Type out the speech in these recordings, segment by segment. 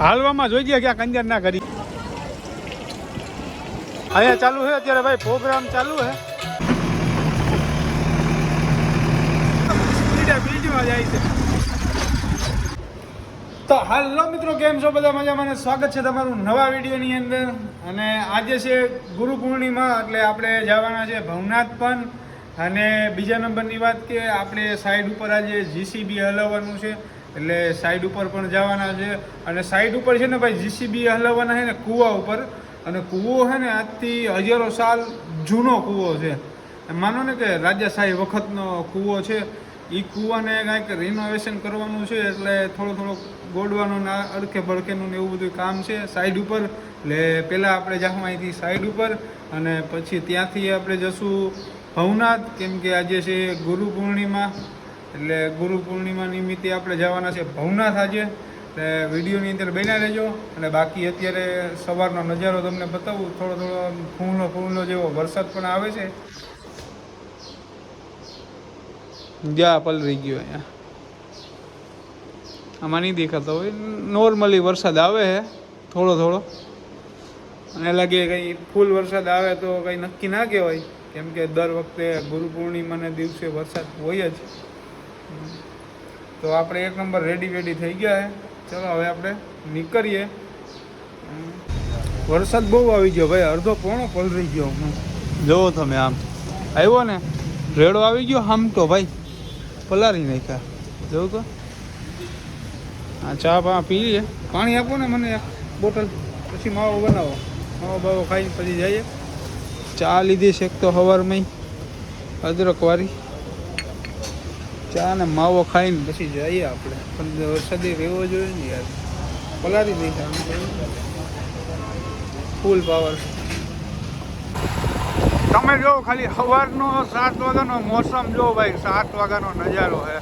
હાલવામાં જોઈ ગયા ક્યાં કંજર ના કરી. અહીંયા ચાલુ છે, અત્યારે ભાઈ પ્રોગ્રામ ચાલુ છે. તો હાલો મિત્રો, કેમ છો? બધા મજામાં સ્વાગત છે તમારું નવા વિડીયોની અંદર. અને આજે છે ગુરુ પૂર્ણિમા, એટલે આપણે જવાના છે ભવનાથ પણ. અને બીજા નંબરની વાત કે, આપણે સાઈડ ઉપર આજે જીસીબી હલાવવાનું છે. એટલે સાઈડ ઉપર પણ જવાના છે. અને સાઈડ ઉપર છે ને ભાઈ જીસીબી હલાવવાના છે ને કૂવા ઉપર. અને કૂવો છે ને આજથી હજારો સાલ જૂનો કૂવો છે. માનો ને કે રાજાશાહી વખતનો કૂવો છે. એ કૂવાને કાંઈક રિનોવેશન કરવાનું છે એટલે થોડો થોડો ગોડવાનું ના અડકે ભડકેનું ને એવું બધું કામ છે સાઈડ ઉપર. એટલે પહેલાં આપણે જાઉં અહીંથી સાઈડ ઉપર અને પછી ત્યાંથી આપણે જશું ભવનાથ. કેમ કે આજે છે ગુરુ પૂર્ણિમા. એટલે ગુરુ પૂર્ણિમા નિમિત્તે આપણે જવાના છે ભવનાથ આજે. એટલે વિડીયોની અંદર બન્યા રહેજો. અને બાકી અત્યારે સવારનો નજારો તમને બતાવું. થોડો થોડો ફૂલનો ફૂલનો જેવો વરસાદ પણ આવે છે. જ્યાં પલરી ગયો અહીંયા. આમાં નહીં દેખાતો હોય. નોર્મલી વરસાદ આવે છે થોડો થોડો. અને લાગે કંઈ ફૂલ વરસાદ આવે તો કંઈ નક્કી ના કહેવાય. કેમ કે દર વખતે ગુરુ પૂર્ણિમાના દિવસે વરસાદ હોય જ. તો આપણે એક નંબર રેડી વેડી થઈ ગયા છે ચલો હવે આપણે નીકળીએ. વરસાદ બહુ આવી ગયો ભાઈ અડધો પોણો પલરી ગયો હું જોવો તમે આમ. આવ્યો ને રેડો આવી ગયો આમ તો ભાઈ. પલારી નાખ્યા. જોવું તો. હા ચા પા પી લઈએ. પાણી આપો ને મને એક બોટલ. પછી માવો બનાવો. માવો બાવો ખાઈને પછી જઈએ. ચા લીધી છે એક તો સવારમાં અદરક વાળી ચા ને માવો ખાઈને પછી જઈએ આપણે. પણ વરસાદી રહેવો જોઈએ ને યાર. પલારી નાખ્યા ફૂલ પાવર તમે જો ખાલી સવારનો સાત વાગ્યાનો મોસમ જો ભાઈ સાત વાગ્યાનો નજારો છે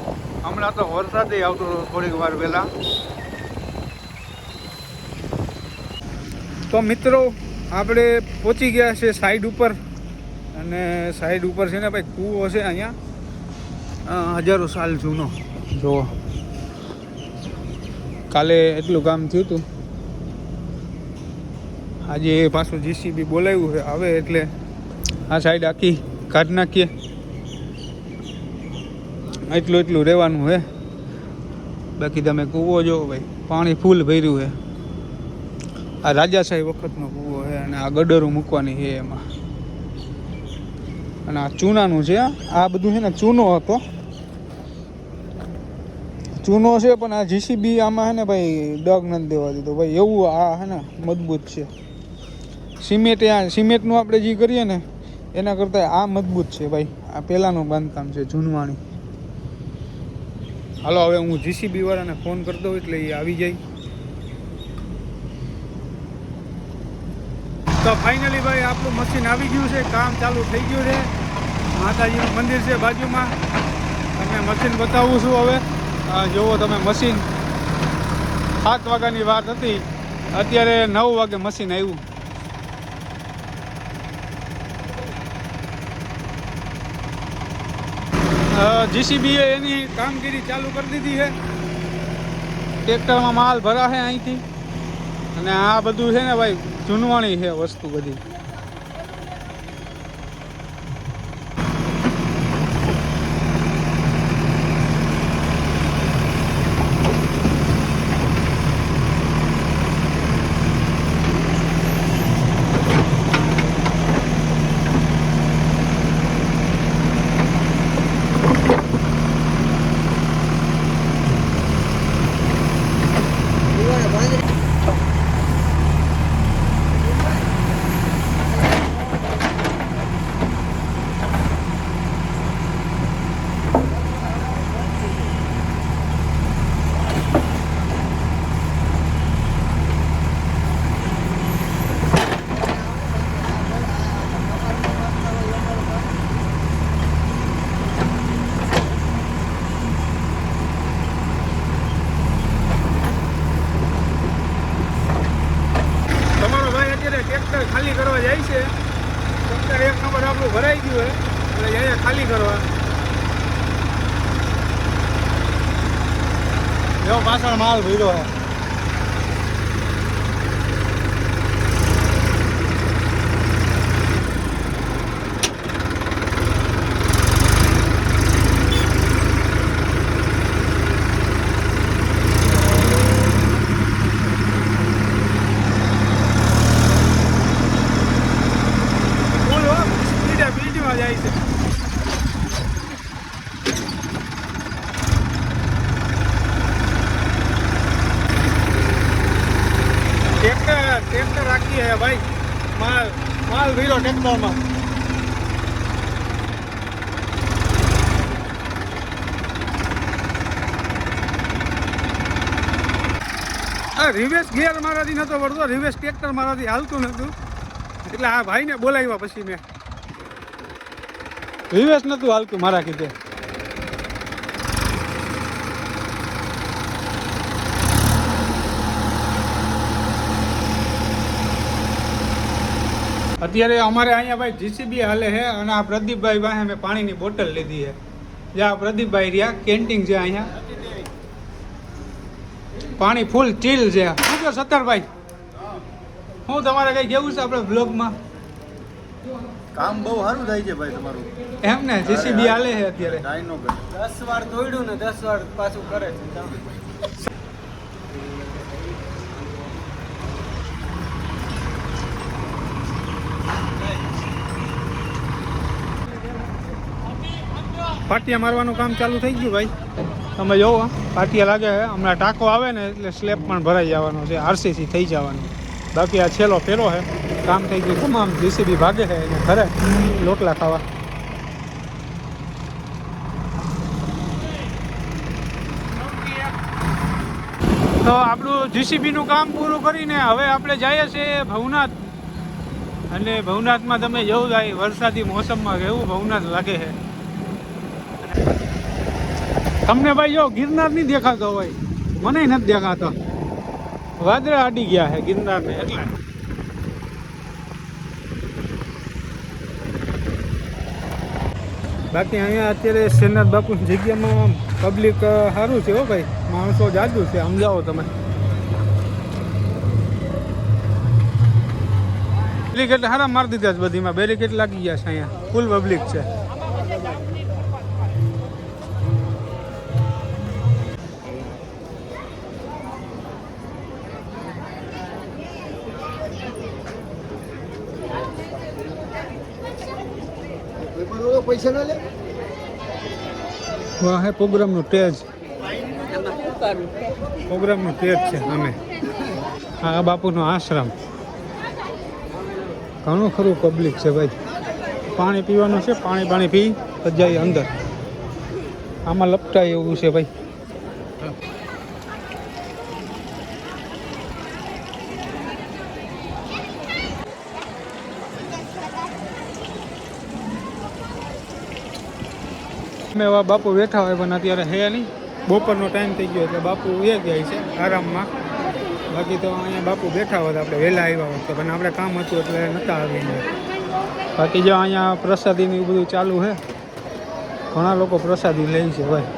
હમણાં તો વરસાદ આવતો હતો થોડીક વાર પહેલા. તો મિત્રો આપણે પહોંચી ગયા છે સાઈડ ઉપર. અને સાઈડ ઉપર છે ને ભાઈ કૂવો છે અહીંયા. હજારો સાલ જૂનો. જુઓ. કાલે એટલું કામ થયું હતું આજે પાછું જીસીબી બોલાવ્યું છે, આવે એટલે આ સાઈડ આખી કાઢ નાખીએ. એટલું એટલું રહેવાનું હે બાકી તમે કૂવો જો ભાઈ, પાણી ફૂલ ભર્યું છે. આ રાજાશાહી વખતનો કૂવો છે અને આ ગડરું મૂકવાની છે એમાં. અને આ ચૂનાનું છે. આ બધું છે ને, ચૂનો હતો. ચૂનો છે, પણ આ જીસીબી આમાં છે ને ભાઈ, ડગ નથી દેવા દીધો. ભાઈ, એવું આ છે ને, મજબૂત છે. સિમેન્ટ આ, સિમેન્ટનું આપણે જે કરીએ ને, એના કરતાં આ મજબૂત છે ભાઈ. આ પહેલાંનું બાંધકામ છે, જૂનવાણી. હાલો, હવે હું જીસીબી વાળાને ફોન કરી દઉં, એટલે એ આવી જાય. તો ફાઇનલી ભાઈ, આપણું મશીન આવી ગયું છે, કામ ચાલુ થઈ ગયું છે. માતાજીનું મંદિર છે બાજુમાં. તમને મશીન બતાવું છું હવે. જુઓ તમે મશીન. સાત વાગ્યાની વાત હતી. અત્યારે નવ વાગે મશીન આવ્યું. જીસીબીએ એની કામગીરી ચાલુ કરી દીધી છે. ટ્રેક્ટરમાં માલ ભરા છે અહીંથી. અને આ બધું છે ને ભાઈ, જૂનવાણી છે વસ્તુ બધી તમારો ભાઈ અત્યારે ટ્રેક્ટર ખાલી કરવા જાય છે ટ્રેક્ટર એક નંબર આપણું ભરાઈ ગયું છે એટલે અહીંયા ખાલી કરવા. એવો પાછળ માલ ભીડો છે ભાઈ માલ માલ ભીરો ટ્રેક્ટરમાં રિવેશ ગિયર મારાથી નતો વળતો, રિવેશ ટ્રેક્ટર મારાથી હાલતું નતું. એટલે આ ભાઈને બોલાવ્યા પછી મેં. રિવેશ નતું હાલતું મારા કીધે. અત્યારે અમારે અહીંયા ભાઈ જીસીબી હાલે છે અને આ પ્રદીપભાઈ પાસે મેં પાણીની બોટલ લીધી છે. આ પ્રદીપભાઈ રહ્યા, કેન્ટીન છે અહીંયા. પાણી ફૂલ ચીલ છે. શું કહો સત્તરભાઈ હું તમારે કઈ કેવું છે આપણે બ્લોગમાં કામ બહુ સારું થાય છે ભાઈ તમારું. એમ ને જીસીબી હાલે છે અત્યારે. દસ વાર દોડ્યું ને દસ વાર પાછું કરે છે પાટિયા મારવાનું કામ ચાલુ થઈ ગયું ભાઈ. તમે જોવો. પાટિયા લાગે છે, હમણાં ટાંકો આવે ને એટલે સ્લેબ પણ ભરાઈ જવાનો છે આરસીસી થઈ જવાનું. બાકી આ છેલ્લો ફેરો છે, કામ થઈ ગયું તમામ જીસીબી ભાગે છે એને ઘરે લોટલા ખાવા. તો આપણું જીસીબીનું કામ પૂરું કરીને હવે આપણે જઈએ છીએ ભવનાથ. અને ભવનાથમાં તમે જવું થાય વરસાદી મોસમમાં કેવું ભવનાથ લાગે છે. તમને ભાઈ જો ગિરનાર નહીં દેખાતો ભાઈ મને નથી દેખાતો. વાદળા અડી ગયા છે ગિરનાર ને એટલે. બાકી અહીંયા અત્યારે શ્રીનાથ બાપુની જગ્યામાં પબ્લિક સારું છે હો ભાઈ. માણસો જાજુ છે, સમજાવો તમે. બેરીકેટ હારા મારી દીધા છે બધીમાં. બેરીકેટ લાગી ગયા છે અહીંયા. ફૂલ પબ્લિક છે. પૈસા ના લે? વાહ, હે, પ્રોગ્રામનું ટેજ. પ્રોગ્રામનું ટેજ છે, અમે. આ બાપુનો આશ્રમ. ઘણું ખરું પબ્લિક છે ભાઈ. પાણી પીવાનું છે, પાણી પાણી પી પછી અંદર. આમાં લપટાય એવું છે ભાઈ. અમે એવા બાપુ બેઠા હોય, પણ અત્યારે હે નહીં. બપોરનો ટાઈમ થઈ ગયો એટલે બાપુ એ જાય છે આરામમાં. બાકી તો અહીંયા બાપુ બેઠા હોત આપણે વહેલા આવ્યા હોત પણ આપણે કામ હતું એટલે નહોતા આવી બાકી જો અહીંયા પ્રસાદીનું બધું ચાલુ છે, ઘણા લોકો પ્રસાદી લે છે, ભાઈ.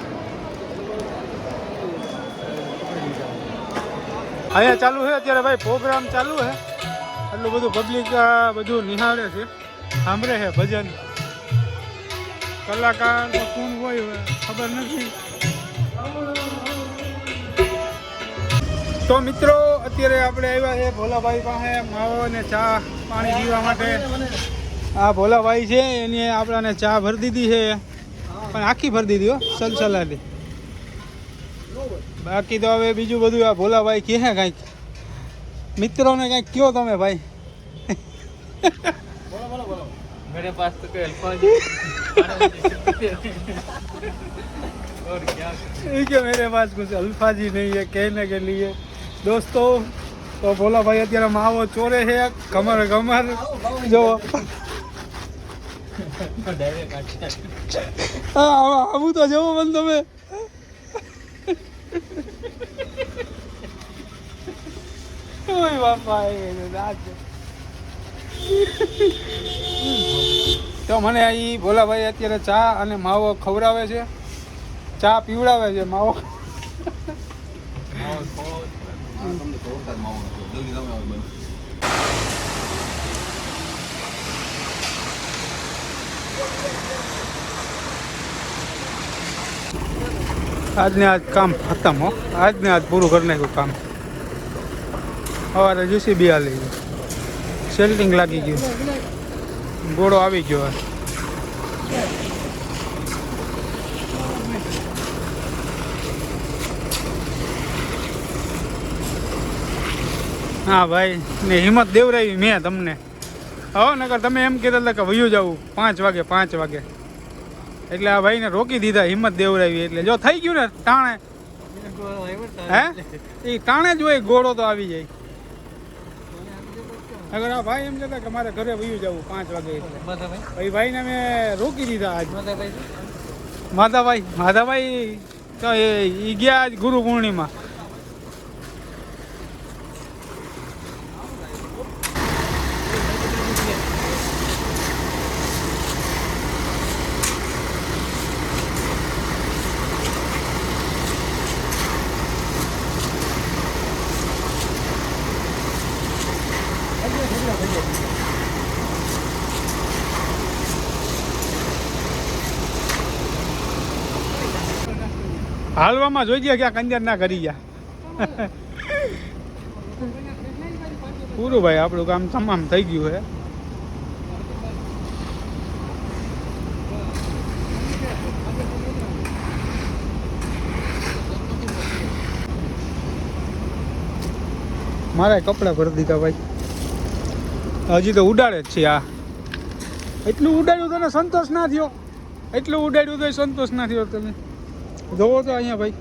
અહીંયા ચાલુ છે અત્યારે ભાઈ પ્રોગ્રામ ચાલુ છે. એટલું બધું પબ્લિક બધું નિહાળે છે. સાંભળે છે ભજન. કલાકાર કોણ હોય ખબર નથી. તો મિત્રો, અત્યારે આપણે આવ્યા છે ભોલાભાઈ પાસે માવો અને ચા પાણી પીવા માટે. આ ભોલાભાઈ છે, એની આપણાને ચા ભરી દીધી છે. પણ આખી ભરી દીધી હો, સલસલાટી. બાકી તો હવે બીજું બધું આ ભોલાભાઈ કહે કાંઈક. મિત્રોને કાંઈક કયો તમે ભાઈ. मेरे पास तो कोई अल्फाज और क्या ये कि मेरे पास कुछ अल्फाज ही नहीं है कहने के लिए दोस्तों તો ભોલા ભાઈ અત્યારે માવો ચોરે છે કમર કમર જો હા, આવું આવું તો જવો મને તમે ઓય બાપા એ રાત તો મને એ ભોલાભાઈ અત્યારે ચા અને માવો ખવડાવે છે. ચા પીવડાવે છે, માવો. આજને આજ કામ ખતમ હો. આજને આજ પૂરું કરી નાખ્યું કામ. સવારે જીસીબી હાલી. ગયું સેલ્ટિંગ લાગી ગયું. ગોળો આવી ગયો હા ભાઈ ને હિંમત દેવરાવી મેં તમને. હવે નકર તમે એમ કહેતા હતા કે વયું જવું. પાંચ વાગે પાંચ વાગે. એટલે આ ભાઈને રોકી દીધા હિંમત દેવરાવી. એટલે જો થઈ ગયું ને ટાણે. હે? એ ટાણે જ હોય ઘોડો તો આવી જાય. અગર આ ભાઈ એમ કહેતા કે મારે ઘરે વયું જવું પાંચ વાગે એટલે. ભાઈ ભાઈને મેં રોકી દીધા આજ. માધાભાઈ માધાભાઈ તો એ ગયા આજ ગુરુ પૂર્ણિમા. હાલવામાં જોઈ ગયા ક્યાં કંજર ના કરી ગયા. પૂરું ભાઈ, આપણું કામ તમામ થઈ ગયું છે. મારા કપડાં ભરી દીધા ભાઈ. હજી તો ઉડાડે જ છે આ. એટલું ઉડાડ્યું તને સંતોષ ના થયો. એટલું ઉડાડ્યું તો સંતોષ ના થયો તમે. જોવો તો અહીંયા ભાઈ.